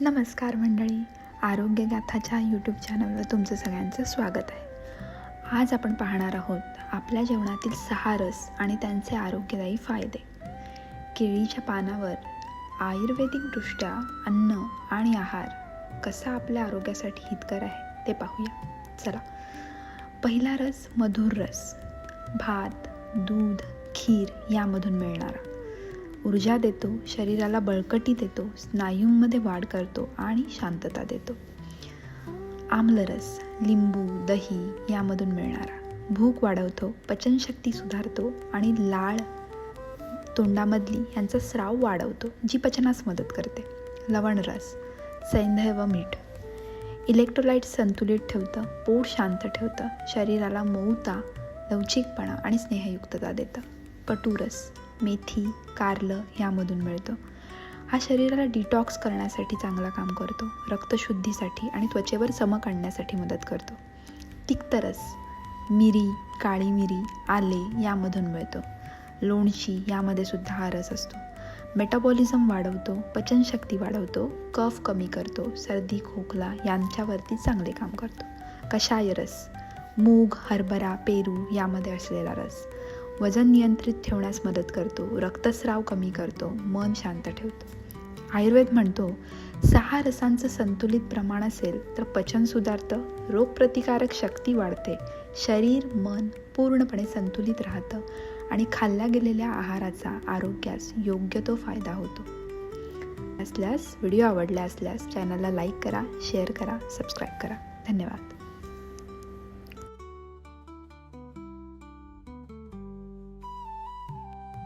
नमस्कार मंडळी आरोग्य गाथाच्या यूट्यूब चॅनलवर तुमचं सगळ्यांचं स्वागत आहे. आज आपण पाहणार आहोत आपल्या जेवणातील सहा रस आणि त्यांचे आरोग्यदायी फायदे. केळीच्या पानावर आयुर्वेदिकदृष्ट्या अन्न आणि आहार कसा आपल्या आरोग्यासाठी हितकर आहे ते पाहूया. चला. पहिला रस मधुर रस. भात दूध खीर यामधून मिळणारा. ऊर्जा देतो शरीराला बळकटी देतो स्नायूंमध्ये वाढ करतो आणि शांतता देतो. आम्लरस लिंबू दही यामधून मिळणारा. भूक वाढवतो पचनशक्ती सुधारतो आणि लाळ तोंडामधली यांचा स्राव वाढवतो जी पचनास मदत करते. लवणरस सैंधय व मीठ. इलेक्ट्रोलाइट संतुलित ठेवतं पोट शांत ठेवतं शरीराला मऊता लवचिकपणा आणि स्नेहयुक्तता देतं. पटुरस मेथी कारलं यामधून मिळतं. हा शरीराला डिटॉक्स करण्यासाठी चांगला काम करतो. रक्तशुद्धीसाठी आणि त्वचेवर चमक आणण्यासाठी मदत करतो. तिक्तरस मिरी काळी मिरी आले यामधून मिळतो. लोणची यामध्ये सुद्धा हा रस असतो. मेटाबॉलिझम वाढवतो पचनशक्ती वाढवतो कफ कमी करतो सर्दी खोकला यांच्यावरती चांगले काम करतो. कषाय रस मूग हरभरा पेरू यामध्ये असलेला रस. वजन नियंत्रित ठेवण्यास मदत करतो रक्तस्राव कमी करतो मन शांत ठेवतो. आयुर्वेद म्हणतो सहा रसांचं संतुलित प्रमाण असेल तर पचन सुधारतं रोगप्रतिकारक शक्ती वाढते शरीर मन पूर्णपणे संतुलित राहतं आणि खाल्ल्या गेलेल्या आहाराचा आरोग्यास योग्य तो फायदा होतो. असल्यास व्हिडिओ आवडला असल्यास चॅनलला लाईक करा शेअर करा सबस्क्राईब करा. धन्यवाद.